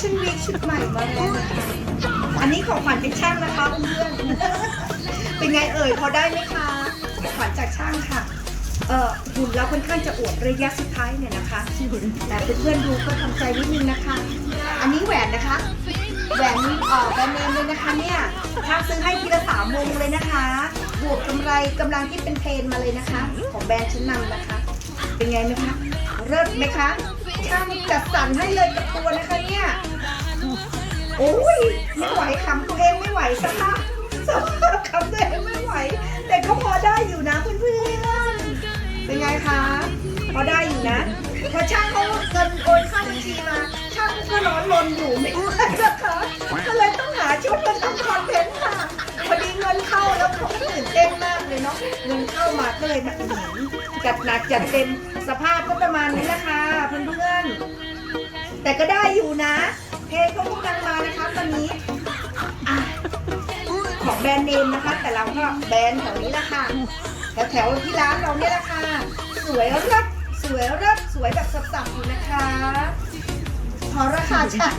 ชั่นวีคชุดใหม่มาแล้วอันนี้ของขวัญเป็นช่างนะคะเพื่อนๆเป็นไงเอ่ยพอได้ไหมคะขวัญจากช่างค่ะเออหุ่นเราค่อนข้างจะอวดระยะสุดท้ายเนี่ยนะคะแต่เพื่อนๆดูก็ทำใจนิดนึงนะคะ อันนี้แหวนนะคะแหวนอ่อแบรนด์เนมเลยนะคะเนี่ยช่างซื้อให้ทีละสามวงเลยนะคะ บวกกำไรกำลังที่เป็นเทรนมาเลยนะคะ ของแบรนด์ชั้นนำนะคะ เป็นไงไหมคะเลิศไหมคะช่างจัดสรรให้เลยกับตัวนะคะ โอ้ยไม่ไหวคำตัวเองไม่ไหวสภาพสภาพคำตัวเองไม่ไหว แต่ก็พอได้อยู่นะเพื่อนๆเป็นไงคะพอได้อยู่นะพอช่างเขาเงินโอนเข้าบัญชีมาช่างก็ร้อนรนอยู่ไม่รู้อะไรนะคะก็เลยต้องหาชุดมาทำคอนเทนต์ค่ะพอดีเงินเข้าแล้วเขาก็ตื่นเต้นมากเลยเนาะเงินเข้ามาก็เลยแบบอื้จัดหนักจัดเต็มสภาพก็ประมาณนี้นะคะเพื่อนๆแต่ก็ได้อยู่นะเพลงก็ รนด์เนมนะคะ แต่เราก็แบรนด์แถวนี้แหละค่ะ แถวแถวๆที่ร้านเราเนี่ยละค่ะ สวยเลิศสวยเลิศสวยแบบสับๆอยู่นะคะ ขอราคาใช่